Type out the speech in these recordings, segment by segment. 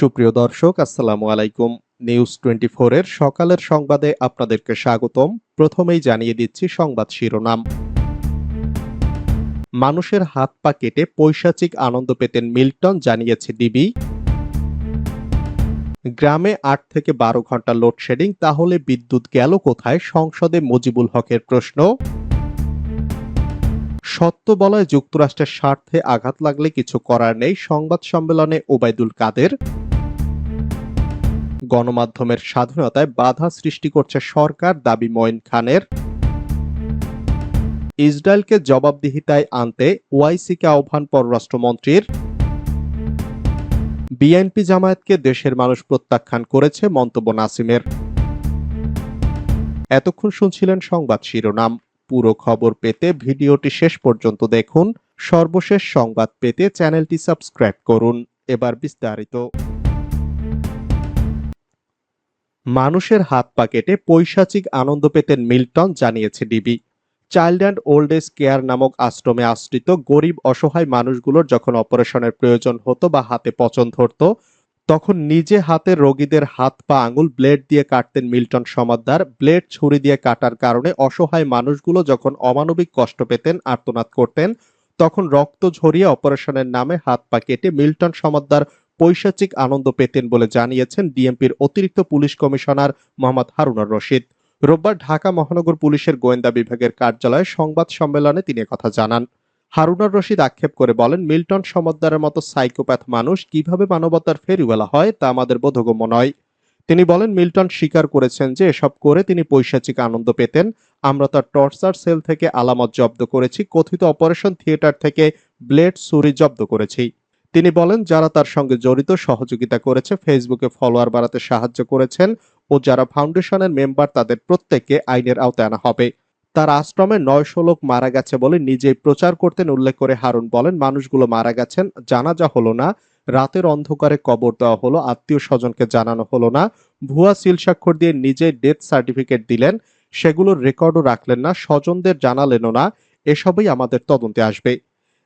সুপ্রিয় দর্শক, আসসালামু আলাইকুম। নিউজ টোয়েন্টি এর সকালের সংবাদে আপনাদেরকে স্বাগতম। প্রথমেই জানিয়ে দিচ্ছি সংবাদ শিরোনাম। মানুষের হাত পা কেটে পৈশাচিক আনন্দ পেতেন মিল্টন, জানিয়েছে ডিবি গ্রামে আট থেকে বারো ঘণ্টা লোডশেডিং, তাহলে বিদ্যুৎ গেল কোথায়? সংসদে মুজিবুল হকের প্রশ্ন। সত্য বলায় যুক্তরাষ্ট্রের স্বার্থে আঘাত লাগলে কিছু করার নেই। সংবাদ সম্মেলনে ওবায়দুল কাদের। গণমাধ্যমের স্বাধীনতায় বাধা সৃষ্টি করছে সরকার, দাবি মঈন খানের। ইসরায়েলকে জবাবদিহিতায় আনতে ওআইসিকে আহ্বান পররাষ্ট্রমন্ত্রীর। বিএনপি জামায়াতকে দেশের মানুষ প্রত্যাখ্যান করেছে মন্তব্য নাসিমের। এতক্ষণ শুনছিলেন সংবাদ শিরোনাম। পুরো খবর পেতে ভিডিওটি শেষ পর্যন্ত দেখুন। সর্বশেষ সংবাদ পেতে চ্যানেলটি সাবস্ক্রাইব করুন। এবার বিস্তারিত। মানুষের হাত পা কেটে পৈশাচিক আনন্দ পেতেন মিল্টন, জানিয়েছে DB. Child and old age care নামক আশ্রমে আশ্রিত গরিব অসহায় মানুষগুলোর যখন অপারেশনের প্রয়োজন হতো বা হাতে পচন ধরত, তখন নিজে হাতে রোগীদের হাত পা, আঙুল, ব্লেড দিয়ে কাটতেন মিল্টন সমাদ্দার। ব্লেড ছুরি দিয়ে কাটার কারণে অসহায় মানুষগুলো যখন অমানবিক কষ্ট পেতেন, আর্তনাদ করতেন, তখন রক্ত ঝরিয়ে অপারেশনের নামে হাত পা কেটে মিল্টন সমাদ্দার পৈশাচিক আনন্দ পেতেন বলে জানিয়েছেন ডিএমপির অতিরিক্ত পুলিশ কমিশনার মোহাম্মদ হারুনার রশিদ। রোববার ঢাকা মহানগর পুলিশের গোয়েন্দা বিভাগের কার্যালয়ে সংবাদ সম্মেলনে তিনি কথা জানান। হারুনার রশিদ আক্ষেপ করে বলেন, মিল্টন সমদ্দারের মতো সাইকোপ্যাথ মানুষ কীভাবে মানবতার ফেরিওয়ালা হয় তা আমাদের বোধগম্য নয়। তিনি বলেন, মিল্টন স্বীকার করেছেন যে এসব করে তিনি পৈশাচিক আনন্দ পেতেন। আমরা তার টর্চার সেল থেকে আলামত জব্দ করেছি, কথিত অপারেশন থিয়েটার থেকে ব্লেড ছুরি জব্দ করেছি। তিনি বলেন, যারা তার সঙ্গে জড়িত সহযোগিতা করেছে, ফেসবুকে ফলোয়ার বাড়াতে সাহায্য করেছেন ও যারা ফাউন্ডেশনের মেম্বার, তাদের প্রত্যেককে আইনের আওতায় আনা হবে। তার আশ্রমে নয়শো লোক মারা গেছে বলে নিজেই প্রচার করতেন উল্লেখ করে হারুন বলেন, মানুষগুলো মারা গেছেন, জানাজা হলো না, রাতের অন্ধকারে কবর দেওয়া হলো, আত্মীয় স্বজনকে জানানো হলো না, ভুয়া সিল স্বাক্ষর দিয়ে নিজেই ডেথ সার্টিফিকেট দিলেন, সেগুলোর রেকর্ডও রাখলেন না, স্বজনদের জানালেনও না, এসবই আমাদের তদন্তে আসবে।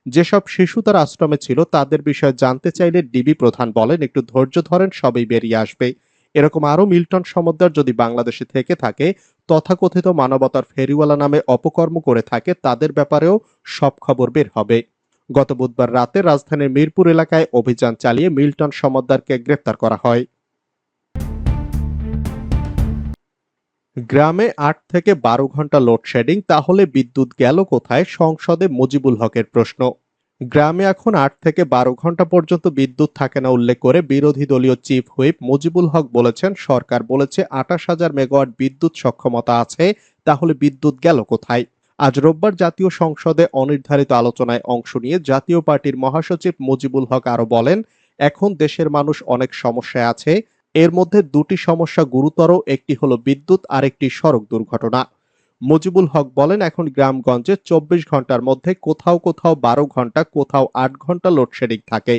যেসব শিশু তার আশ্রমে ছিল, তাদের বিষয়ে জানতে চাইলে ডিবি প্রধান বলেন, একটু ধৈর্য ধরেন, সবই বেরিয়ে আসবে। এরকম আরও মিল্টন সমদ্দার যদি বাংলাদেশে থেকে থাকে, তথাকথিত মানবতার ফেরিওয়ালা নামে অপকর্ম করে থাকে, তাদের ব্যাপারেও সব খবর বের হবে। গত বুধবার রাতে রাজধানীর মিরপুর এলাকায় অভিযান চালিয়ে মিল্টন সমদ্দারকে গ্রেফতার করা হয়। গ্রামে আট থেকে বারো ঘণ্টা লোডশেডিং তাহলে বিদ্যুৎ গেল কোথায়? সংসদে মুজিবুল হকের প্রশ্ন। গ্রামে এখন আট থেকে বারো ঘণ্টা পর্যন্ত বিদ্যুৎ থাকে না উল্লেখ করে বিরোধী দলীয় চিফ হুইপ মুজিবুল হক বলেছেন, সরকার বলেছে আঠাশ হাজার মেগাওয়াট বিদ্যুৎ সক্ষমতা আছে, তাহলে বিদ্যুৎ গেল কোথায়? আজ রোববার জাতীয় সংসদে অনির্ধারিত আলোচনায় অংশ নিয়ে জাতীয় পার্টির মহাসচিব মুজিবুল হক আরও বলেন, এখন দেশের মানুষ অনেক সমস্যায় আছে এর মধ্যে দুটি সমস্যা গুরুতর, একটি হলো বিদ্যুৎ আর একটি সড়ক দুর্ঘটনা। মুজিবুল হক বলেন, এখন গ্রামগঞ্জে চব্বিশ ঘণ্টার মধ্যে কোথাও কোথাও বারো ঘণ্টা, কোথাও আট ঘণ্টা লোডশেডিং থাকে।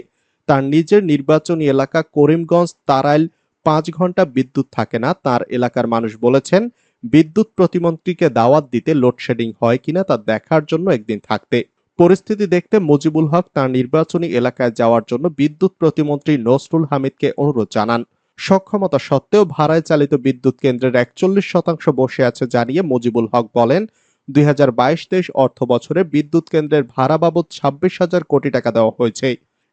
তার নিজের নির্বাচনী এলাকা করিমগঞ্জ, তারাইল, পাঁচ ঘণ্টা বিদ্যুৎ থাকে না। তার এলাকার মানুষ বলেছেন, বিদ্যুৎ প্রতিমন্ত্রীকে দাওয়াত দিতে লোডশেডিং হয় কিনা তা দেখার জন্য একদিন থাকতে। পরিস্থিতি দেখতে মুজিবুল হক তার নির্বাচনী এলাকায় যাওয়ার জন্য বিদ্যুৎ প্রতিমন্ত্রী নসরুল হামিদকে অনুরোধ জানান। সক্ষমতা সত্ত্বেও ভাড়ায় চালিত বিদ্যুৎ কেন্দ্রের একচল্লিশ শতাংশ বসে আছে জানিয়ে মুজিবুল হক বলেন, দুই হাজার বাইশ তেইশ অর্থ বছরে বিদ্যুৎ কেন্দ্রের ভাড়া বাবদ ছাব্বিশ হাজার কোটি টাকা দেওয়া হয়েছে।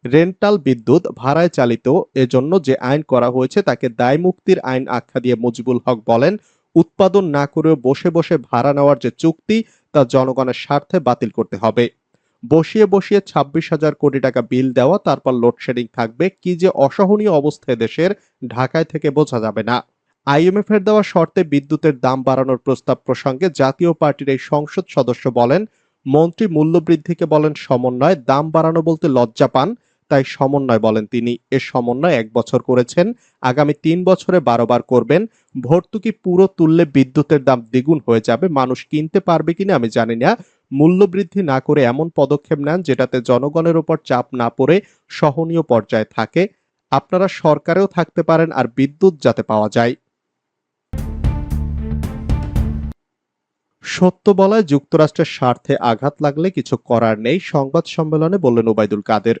রেন্টাল বিদ্যুৎ ভাড়ায় চালিত এজন্য যে আইন করা হয়েছে তাকে দায় মুক্তির আইন আখ্যা দিয়ে মুজিবুল হক বলেন, উৎপাদন না করেও বসে বসে ভাড়া নেওয়ার যে চুক্তি তা জনগণের স্বার্থে বাতিল করতে হবে। বসিয়ে বসিয়ে ছাব্বিশ হাজার কোটি টাকা বিল দেওয়া, তারপর লোডশেডিং থাকবে, কি যে অসহনীয় অবস্থায় দেশের, ঢাকায় থেকে বোঝা যাবে না। আইএমএফ এর দেওয়া শর্তে বিদ্যুতের দাম বাড়ানোর প্রস্তাব প্রসঙ্গে জাতীয় পার্টির এই সংসদ সদস্য বলেন, মন্ত্রী মূল্যবৃদ্ধিকে বলেন সমন্বয়, দাম বাড়ানো বলতে লজ্জা পান, তাই সমন্বয় বলেন তিনি। এ সমন্বয় এক বছর করেছেন, আগামী তিন বছরে বারোবার করবেন, ভর্তুকি পুরো তুললে বিদ্যুতের দাম দ্বিগুণ হয়ে যাবে, মানুষ কিনতে পারবে কিনা আমি জানি না মূল্যবৃদ্ধি না করে এমন পদক্ষেপ নেন যেটাতে জনগণের উপর চাপ না পড়ে সহনীয় পর্যায়ে থাকে। আপনারা সরকারেও থাকতে পারেন আর বিদ্যুৎ যাতে পাওয়া যায়। সত্য বলায় যুক্তরাষ্ট্রের স্বার্থে আঘাত লাগলে কিছু করার নেই, সংবাদ সম্মেলনে বললেন ওবায়দুল কাদের।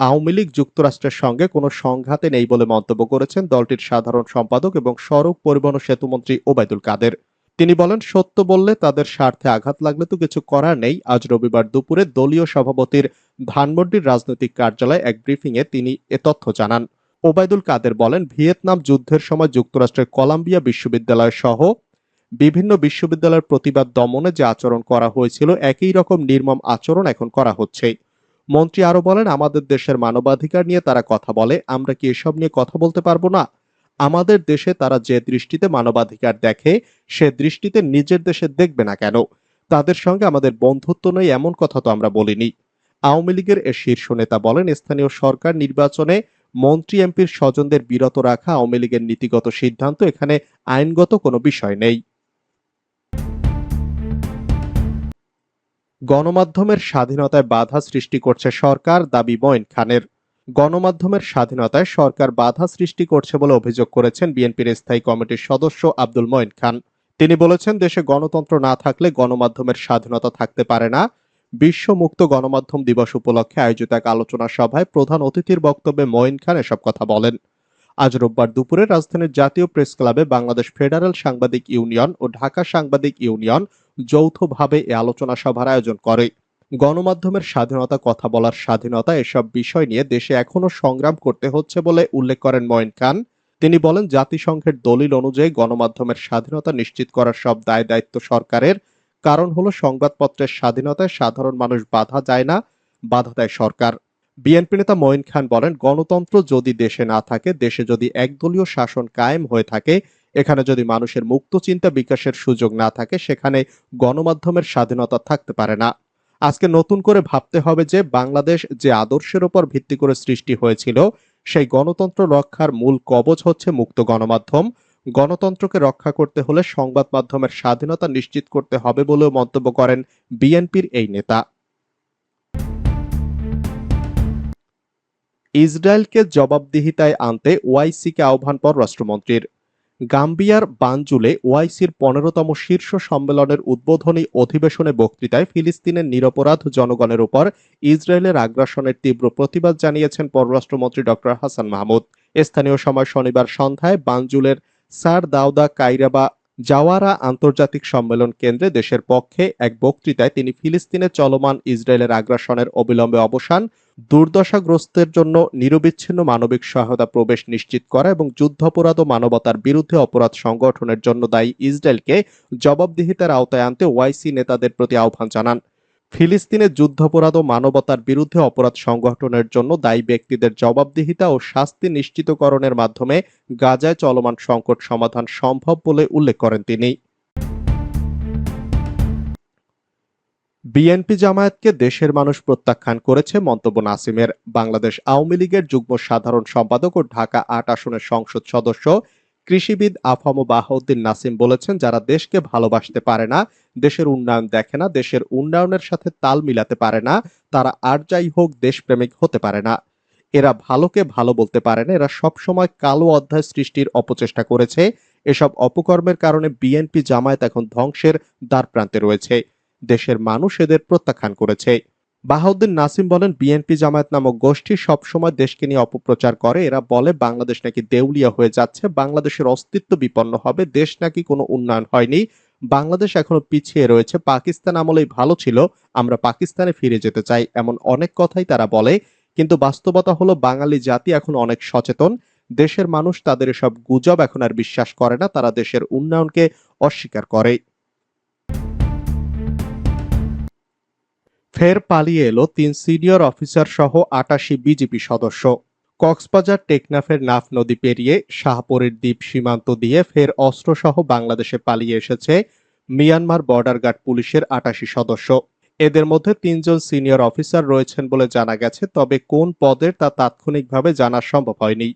আওয়ামী লীগ যুক্তরাষ্ট্রের সঙ্গে কোনো সংঘাতে নেই বলে মন্তব্য করেছেন দলটির সাধারণ সম্পাদক এবং সড়ক পরিবহন সেতুমন্ত্রী ওবায়দুল কাদের। তিনি বলেন, সত্য বললে তাদের স্বার্থে আঘাত লাগলে তো কিছু করার নেই। আজ রবিবার দুপুরে দলীয় সভাপতির ধানমন্ডির রাজনৈতিক কার্যালয়ে এক ব্রিফিংয়ে তিনি এ তথ্য জানান। ওবায়দুল কাদের বলেন, ভিয়েতনাম যুদ্ধের সময় যুক্তরাষ্ট্রের কলাম্বিয়া বিশ্ববিদ্যালয় সহ বিভিন্ন বিশ্ববিদ্যালয়ের প্রতিবাদ দমনে যে আচরণ করা হয়েছিল, একই রকম নির্মম আচরণ এখন করা হচ্ছে। মন্ত্রী আরও বলেন, আমাদের দেশের মানবাধিকার নিয়ে তারা কথা বলে, আমরা কি এসব নিয়ে কথা বলতে পারব না? আমাদের দেশে তারা যে দৃষ্টিতে মানবাধিকার দেখে, সে দৃষ্টিতে নিজের দেশে দেখবে না কেন? তাদের সঙ্গে আমাদের বন্ধুত্ব নেই এমন কথা তো আমরা বলিনি। আওয়ামী লীগের এ শীর্ষ নেতা বলেন, স্থানীয় সরকার নির্বাচনে মন্ত্রী এমপির স্বজনদের বিরত রাখা আওয়ামী লীগের নীতিগত সিদ্ধান্ত এখানে আইনগত কোনো বিষয় নেই। গণমাধ্যমের স্বাধীনতায় বাধা সৃষ্টি করছে সরকার, দাবি মঈন খানের। গণমাধ্যমের স্বাধীনতায় সরকার বাধা সৃষ্টি করছে বলে অভিযোগ করেছেন বিএনপির স্থায়ী কমিটির সদস্য আব্দুল মঈন খান। তিনি বলেছেন, দেশে গণতন্ত্র না থাকলে গণমাধ্যমের স্বাধীনতা থাকতে পারে না। বিশ্ব মুক্ত গণমাধ্যম দিবস উপলক্ষে আয়োজিত এক আলোচনা সভায় প্রধান অতিথির বক্তব্যে মঈন খান এসব কথা বলেন। আজ রোববার দুপুরে রাজধানীর জাতীয় প্রেস ক্লাবে বাংলাদেশ ফেডারেল সাংবাদিক ইউনিয়ন ও ঢাকা সাংবাদিক ইউনিয়ন যৌথভাবে এ আলোচনা সভার আয়োজন করে। গণমাধ্যমের স্বাধীনতা, কথা বলার স্বাধীনতা এসব বিষয় নিয়ে দেশে এখনও সংগ্রাম করতে হচ্ছে বলে উল্লেখ করেন মঈন খান। তিনি বলেন, জাতিসংঘের দলিল অনুযায়ী গণমাধ্যমের স্বাধীনতা নিশ্চিত করার সব দায় দায়িত্ব সরকারের। কারণ হলো, সংবাদপত্রের স্বাধীনতায় সাধারণ মানুষ বাধা যায় না, বাধা দেয় সরকার। বিএনপি নেতা মঈন খান বলেন, গণতন্ত্র যদি দেশে না থাকে, দেশে যদি একদলীয় শাসন কায়েম হয়ে থাকে, এখানে যদি মানুষের মুক্ত চিন্তা বিকাশের সুযোগ না থাকে, সেখানে গণমাধ্যমের স্বাধীনতা থাকতে পারে না। আজকে নতুন করে ভাবতে হবে যে বাংলাদেশ যে আদর্শের উপর ভিত্তি করে সৃষ্টি হয়েছিল, সেই গণতন্ত্র রক্ষার মূল কবচ হচ্ছে মুক্ত গণমাধ্যম। গণতন্ত্রকে রক্ষা করতে হলে সংবাদ মাধ্যমের স্বাধীনতা নিশ্চিত করতে হবে বলেও মন্তব্য করেন বিএনপির এই নেতা। ইসরায়েলকে জবাবদিহিতায় আনতে ওয়াইসিকে আহ্বান পররাষ্ট্রমন্ত্রীর গাম্বিয়ার বানজুলে ওআইসির পনেরোতম শীর্ষ সম্মেলনের উদ্বোধনী অধিবেশনে বক্তৃতায় ফিলিস্তিনের নিরপরাধ জনগণের উপর ইসরায়েলের আগ্রাসনের তীব্র প্রতিবাদ জানিয়েছেন পররাষ্ট্রমন্ত্রী ডক্টর হাসান মাহমুদ। স্থানীয় সময় শনিবার সন্ধ্যায় বানজুলের সার দাউদা কাইরাবা জাওয়ারা আন্তর্জাতিক সম্মেলন কেন্দ্রে দেশের পক্ষে এক বক্তৃতায় তিনি ফিলিস্তিনে চলমান ইসরায়েলের আগ্রাসনের অবিলম্বে অবসান দুর্দশাগ্রস্তের জন্য নিরবিচ্ছিন্ন মানবিক সহায়তা প্রবেশ নিশ্চিত করা এবং যুদ্ধাপরাধ ও মানবতার বিরুদ্ধে অপরাধ সংগঠনের জন্য দায়ী ইসরায়েলকে জবাবদিহিতার আওতায় আনতে ওয়াইসি নেতাদের প্রতি আহ্বান জানান। ফিলিস্তিনে যুদ্ধাপরাধ ও মানবতার বিরুদ্ধে অপরাধ সংগঠনের জন্য দায়ী ব্যক্তিদের জবাবদিহিতা ও শাস্তি নিশ্চিতকরণের মাধ্যমে গাজায় চলমান সংকট সমাধান সম্ভব বলে উল্লেখ করেন তিনি। বিএনপি জামায়াতকে দেশের মানুষ প্রত্যাখ্যান করেছে মন্তব্য নাসিমের। বাংলাদেশ আওয়ামী লীগের যুগ্ম সাধারণ সম্পাদক ও ঢাকা আট আসনের সংসদ সদস্য কৃষিবিদ আফাম বাহাউদ্দিন নাসিম বলেছেন, যারা দেশকে ভালোবাসতে পারে না, দেশের উন্নয়ন দেখে না, দেশের উন্নয়নের সাথে তাল মিলাতে পারে না, তারা আর যাই হোক দেশপ্রেমিক হতে পারে না। এরা ভালোকে ভালো বলতে পারে না, এরা সবসময় কালো অধ্যায় সৃষ্টির অপচেষ্টা করেছে। এসব অপকর্মের কারণে বিএনপি জামায়াত এখন ধ্বংসের দ্বারপ্রান্তে রয়েছে। দেশের মানুষ এদের প্রত্যাখ্যান করেছে। বাহাউদ্দিন নাসিম বলেন বিএনপি জামায়াত নামক গোষ্ঠী সবসময় দেশকে নিয়ে অপপ্রচার করে। এরা বলে, বাংলাদেশ নাকি দেউলিয়া হয়ে যাচ্ছে, বাংলাদেশের অস্তিত্ব বিপন্ন হবে, দেশ নাকি কোনো উন্নয়ন হয়নি। বাংলাদেশ এখনও পিছিয়ে রয়েছে, পাকিস্তান আমলেই ভালো ছিল, আমরা পাকিস্তানে ফিরে যেতে চাই, এমন অনেক কথাই তারা বলে। কিন্তু বাস্তবতা হলো, বাঙালি জাতি এখন অনেক সচেতন, দেশের মানুষ তাদের এসব গুজব এখন আর বিশ্বাস করে না, তারা দেশের উন্নয়নকে অস্বীকার করে। ফের পালিয়ে এলো তিন সিনিয়র অফিসার সহ আটাশি বিজেপি সদস্য। কক্সবাজার টেকনাফের নাফ নদী পেরিয়ে শাহপুরের দ্বীপ সীমান্ত দিয়ে ফের অস্ত্রসহ বাংলাদেশে পালিয়ে এসেছে মিয়ানমার বর্ডার গার্ড পুলিশের আটাশি সদস্য। এদের মধ্যে তিনজন সিনিয়র অফিসার রয়েছেন বলে জানা গেছে, তবে কোন পদের তা তাৎক্ষণিকভাবে জানা সম্ভব হয়নি।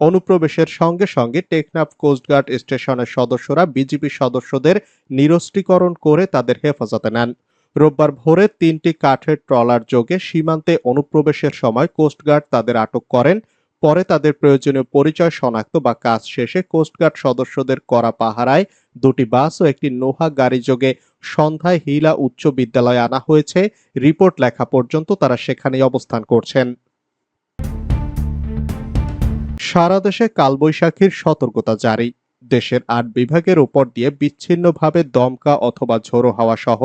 অনুপ্রবেশের সঙ্গে সঙ্গে টেকনাফ কোস্টগার্ড স্টেশনের সদস্যরা বিজিবি সদস্যদের নিরস্ত্রীকরণ করে তাদের হেফাজতে নেন। রোববার ভোরে তিনটি কাঠের ট্রলার যোগে সীমান্তে অনুপ্রবেশের সময় কোস্টগার্ড তাদের আটক করেন। পরে তাদের প্রয়োজনীয় পরিচয় শনাক্ত বা কাজ শেষে কোস্টগার্ড সদস্যদের করা পাহারায় দুটি বাস ও একটি নোহা গাড়ি যোগে সন্ধ্যায় হিলা উচ্চ বিদ্যালয়ে আনা হয়েছে। রিপোর্ট লেখা পর্যন্ত তারা সেখানেই অবস্থান করছেন। সারা দেশে কালবৈশাখীর সতর্কতা জারি। দেশের আট বিভাগের উপর দিয়ে বিচ্ছিন্নভাবে দমকা অথবা ঝোড়ো হাওয়া সহ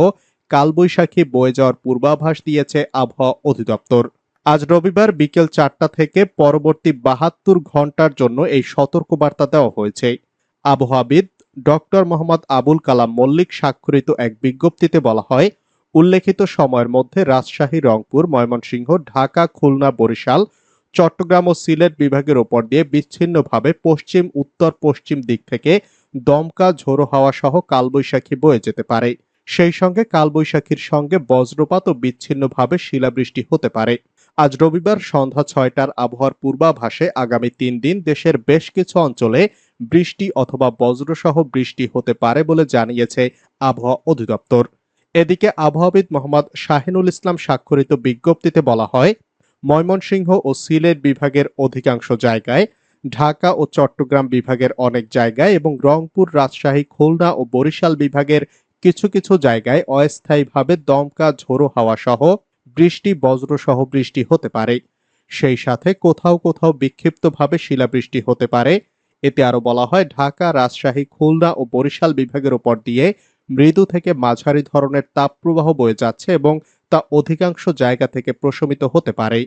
কালবৈশাখী বয়ে যাওয়ার পূর্বাভাস দিয়েছে আবহাওয়া অধিদপ্তর। আজ রবিবার বিকেল চারটা থেকে পরবর্তী বাহাত্তর ঘণ্টার জন্য এই সতর্কবার্তা দেওয়া হয়েছে। আবহাওয়াবিদ ডক্টর মোহাম্মদ আবুল কালাম মল্লিক স্বাক্ষরিত এক বিজ্ঞপ্তিতে বলা হয়, উল্লেখিত সময়ের মধ্যে রাজশাহী, রংপুর, ময়মনসিংহ, ঢাকা, খুলনা, বরিশাল, চট্টগ্রাম ও সিলেট বিভাগের ওপর দিয়ে বিচ্ছিন্নভাবে পশ্চিম উত্তর পশ্চিম দিক থেকে দমকা ঝোড়ো হাওয়া সহ কালবৈশাখী বয়ে যেতে পারে। সেই সঙ্গে কালবৈশাখীর সঙ্গে বজ্রপাত ও বিচ্ছিন্নভাবে শিলাবৃষ্টি হতে পারে। আজ রবিবার সন্ধ্যা ছয়টার আবহাওয়ার পূর্বাভাসে আগামী তিন দিন দেশের বেশ কিছু অঞ্চলে বৃষ্টি অথবা বজ্রসহ বৃষ্টি হতে পারে বলে জানিয়েছে আবহাওয়া অধিদপ্তর। এদিকে আবহাওয়াবিদ মোহাম্মদ শাহিনুল ইসলাম স্বাক্ষরিত বিজ্ঞপ্তিতে বলা হয়, ময়মনসিংহ ও সিলেট বিভাগের অধিকাংশ জায়গায়, ঢাকা ও চট্টগ্রাম বিভাগের অনেক জায়গায় এবং রংপুর, রাজশাহী, খুলনা ও বরিশাল বিভাগের কিছু কিছু জায়গায় অস্থায়ীভাবে দমকা ঝোড়ো হাওয়া সহ বৃষ্টি, বজ্রসহ বৃষ্টি হতে পারে। সেই সাথে কোথাও কোথাও বিক্ষিপ্তভাবে শিলাবৃষ্টি হতে পারে। এতে আরও বলা হয়, ঢাকা, রাজশাহী, খুলনা ও বরিশাল বিভাগের উপর দিয়ে মৃদু থেকে মাঝারি ধরনের তাপপ্রবাহ বয়ে যাচ্ছে এবং তা অধিকাংশ জায়গা থেকে প্রশমিত হতে পারে।